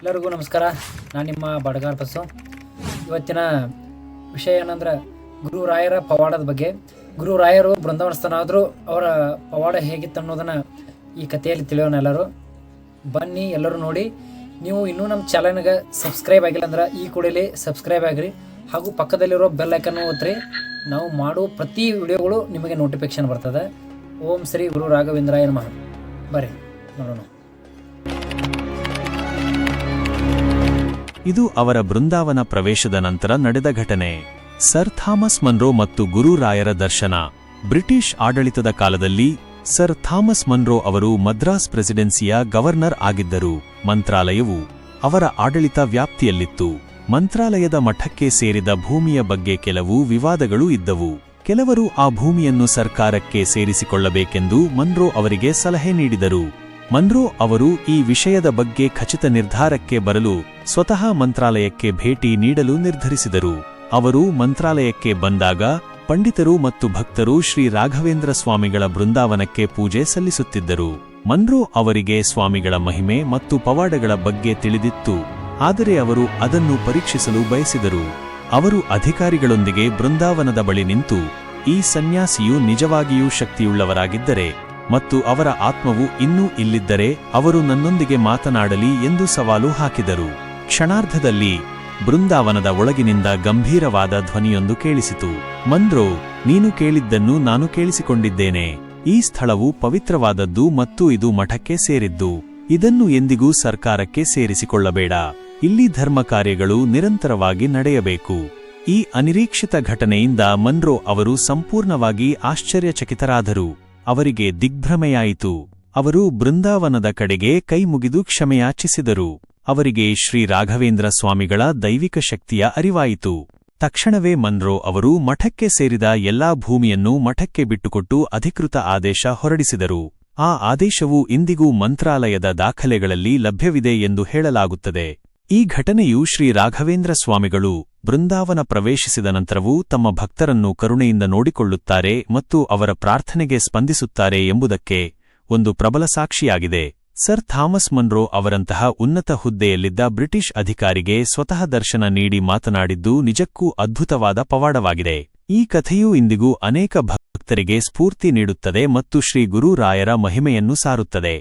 ಎಲ್ಲರಿಗೂ ನಮಸ್ಕಾರ. ನಾನು ನಿಮ್ಮ ಬಡಗಾರ್ ಬಸ್ಸು ಇವತ್ತಿನ ವಿಷಯ ಏನಂದ್ರೆ ಗುರು ರಾಯರ ಪವಾಡದ ಬಗ್ಗೆ. ಗುರುರಾಯರು ಬೃಂದಾವನಸ್ಥನಾದರೂ, ಅವರ ಪವಾಡ ಹೇಗಿತ್ತು ಅನ್ನೋದನ್ನು ಈ ಕಥೆಯಲ್ಲಿ ತಿಳಿಯೋಣ ಎಲ್ಲರೂ. ಬನ್ನಿ, ಎಲ್ಲರೂ ನೋಡಿ. ನೀವು ಇನ್ನೂ ನಮ್ಮ ಚಾನಲ್ಗೆ ಸಬ್ಸ್ಕ್ರೈಬ್ ಆಗಿಲ್ಲ ಅಂದ್ರೆ ಈ ಕೂಡಲೇ ಸಬ್ಸ್ಕ್ರೈಬ್ ಆಗಿರಿ. ಹಾಗೂ ಪಕ್ಕದಲ್ಲಿರೋ ಬೆಲ್ ಐಕನ್ನು ಒತ್ತಿರಿ ನಾವು ಮಾಡೋ ಪ್ರತಿ ವಿಡಿಯೋಗಳು ನಿಮಗೆ ನೋಟಿಫಿಕೇಶನ್ ಬರ್ತದೆ. ಓಂ ಶ್ರೀ ಗುರು ರಾಘವೇಂದ್ರಾಯ ನಮಃ. ಬರ್ರಿ, ನೋಡೋಣ. ಇದು ಅವರ ಬೃಂದಾವನ ಪ್ರವೇಶದ ನಂತರ ನಡೆದ ಘಟನೆ. ಸರ್ ಥಾಮಸ್ ಮನ್ರೋ ಮತ್ತು ಗುರು ರಾಯರ ದರ್ಶನ. ಬ್ರಿಟಿಷ್ ಆಡಳಿತದ ಕಾಲದಲ್ಲಿ, ಸರ್ ಥಾಮಸ್ ಮನ್ರೋ ಅವರು ಮದ್ರಾಸ್ ಪ್ರೆಸಿಡೆನ್ಸಿಯ ಗವರ್ನರ್ ಆಗಿದ್ದರು. ಮಂತ್ರಾಲಯವು ಅವರ ಆಡಳಿತ ವ್ಯಾಪ್ತಿಯಲ್ಲಿತ್ತು. ಮಂತ್ರಾಲಯದ ಮಠಕ್ಕೆ ಸೇರಿದ ಭೂಮಿಯ ಬಗ್ಗೆ ಕೆಲವು ವಿವಾದಗಳು ಇದ್ದವು. ಕೆಲವರು ಆ ಭೂಮಿಯನ್ನು ಸರ್ಕಾರಕ್ಕೆ ಸೇರಿಸಿಕೊಳ್ಳಬೇಕೆಂದು ಮನ್ರೋ ಅವರಿಗೆ ಸಲಹೆ ನೀಡಿದರು. ಮನ್ರೋ ಅವರು ಈ ವಿಷಯದ ಬಗ್ಗೆ ಖಚಿತ ನಿರ್ಧಾರಕ್ಕೆ ಬರಲು ಸ್ವತಃ ಮಂತ್ರಾಲಯಕ್ಕೆ ಭೇಟಿ ನೀಡಲು ನಿರ್ಧರಿಸಿದರು. ಅವರು ಮಂತ್ರಾಲಯಕ್ಕೆ ಬಂದಾಗ ಪಂಡಿತರು ಮತ್ತು ಭಕ್ತರು ಶ್ರೀ ರಾಘವೇಂದ್ರ ಸ್ವಾಮಿಗಳ ಬೃಂದಾವನಕ್ಕೆ ಪೂಜೆ ಸಲ್ಲಿಸುತ್ತಿದ್ದರು. ಮನ್ರೋ ಅವರಿಗೆ ಸ್ವಾಮಿಗಳ ಮಹಿಮೆ ಮತ್ತು ಪವಾಡಗಳ ಬಗ್ಗೆ ತಿಳಿದಿತ್ತು. ಆದರೆ ಅವರು ಅದನ್ನು ಪರೀಕ್ಷಿಸಲು ಬಯಸಿದರು. ಅವರು ಅಧಿಕಾರಿಗಳೊಂದಿಗೆ ಬೃಂದಾವನದ ಬಳಿ ನಿಂತು ಈ ಸನ್ಯಾಸಿಯು ನಿಜವಾಗಿಯೂ ಶಕ್ತಿಯುಳ್ಳವರಾಗಿದ್ದರೆ ಮತ್ತು ಅವರ ಆತ್ಮವು ಇನ್ನೂ ಇಲ್ಲಿದ್ದರೆ ಅವರು ನನ್ನೊಂದಿಗೆ ಮಾತನಾಡಲಿ ಎಂದು ಸವಾಲು ಹಾಕಿದರು. ಕ್ಷಣಾರ್ಧದಲ್ಲಿ ಬೃಂದಾವನದ ಒಳಗಿನಿಂದ ಗಂಭೀರವಾದ ಧ್ವನಿಯೊಂದು ಕೇಳಿಸಿತು. ಮಂದ್ರೋ, ನೀನು ಕೇಳಿದ್ದನ್ನು ನಾನು ಕೇಳಿಸಿಕೊಂಡಿದ್ದೇನೆ. ಈ ಸ್ಥಳವು ಪವಿತ್ರವಾದದ್ದು ಮತ್ತು ಇದು ಮಠಕ್ಕೆ ಸೇರಿದ್ದು. ಇದನ್ನು ಎಂದಿಗೂ ಸರ್ಕಾರಕ್ಕೆ ಸೇರಿಸಿಕೊಳ್ಳಬೇಡ. ಇಲ್ಲಿ ಧರ್ಮ ಕಾರ್ಯಗಳು ನಿರಂತರವಾಗಿ ನಡೆಯಬೇಕು. ಈ ಅನಿರೀಕ್ಷಿತ ಘಟನೆಯಿಂದ ಮನ್ರೋ ಅವರು ಸಂಪೂರ್ಣವಾಗಿ ಆಶ್ಚರ್ಯಚಕಿತರಾದರು. ಅವರಿಗೆ ದಿಗ್ಭ್ರಮೆಯಾಯಿತು. ಅವರು ಬೃಂದಾವನದ ಕಡೆಗೆ ಕೈಮುಗಿದು ಕ್ಷಮೆಯಾಚಿಸಿದರು. ಅವರಿಗೆ ಶ್ರೀ ರಾಘವೇಂದ್ರ ಸ್ವಾಮಿಗಳ ದೈವಿಕ ಶಕ್ತಿಯ ಅರಿವಾಯಿತು. ತಕ್ಷಣವೇ ಮನ್ರೋ ಅವರು ಮಠಕ್ಕೆ ಸೇರಿದ ಎಲ್ಲಾ ಭೂಮಿಯನ್ನು ಮಠಕ್ಕೆ ಬಿಟ್ಟುಕೊಟ್ಟು ಅಧಿಕೃತ ಆದೇಶ ಹೊರಡಿಸಿದರು. ಆ ಆದೇಶವು ಇಂದಿಗೂ ಮಂತ್ರಾಲಯದ ದಾಖಲೆಗಳಲ್ಲಿ ಲಭ್ಯವಿದೆ ಎಂದು ಹೇಳಲಾಗುತ್ತದೆ. ಈ ಘಟನೆಯು ಶ್ರೀ ರಾಘವೇಂದ್ರ ಸ್ವಾಮಿಗಳು ಬೃಂದಾವನ ಪ್ರವೇಶಿಸಿದ ನಂತರವೂ ತಮ್ಮ ಭಕ್ತರನ್ನು ಕರುಣೆಯಿಂದ ನೋಡಿಕೊಳ್ಳುತ್ತಾರೆ ಮತ್ತು ಅವರ ಪ್ರಾರ್ಥನೆಗೆ ಸ್ಪಂದಿಸುತ್ತಾರೆ ಎಂಬುದಕ್ಕೆ ಒಂದು ಪ್ರಬಲ ಸಾಕ್ಷಿಯಾಗಿದೆ. ಸರ್ ಥಾಮಸ್ ಮನ್ರೋ ಅವರಂತಹ ಉನ್ನತ ಹುದ್ದೆಯಲ್ಲಿದ್ದ ಬ್ರಿಟಿಷ್ ಅಧಿಕಾರಿಗೆ ಸ್ವತಃ ದರ್ಶನ ನೀಡಿ ಮಾತನಾಡಿದ್ದು ನಿಜಕ್ಕೂ ಅದ್ಭುತವಾದ ಪವಾಡವಾಗಿದೆ. ಈ ಕಥೆಯೂ ಇಂದಿಗೂ ಅನೇಕ ಭಕ್ತರಿಗೆ ಸ್ಫೂರ್ತಿ ನೀಡುತ್ತದೆ ಮತ್ತು ಶ್ರೀ ಗುರುರಾಯರ ಮಹಿಮೆಯನ್ನು ಸಾರುತ್ತದೆ.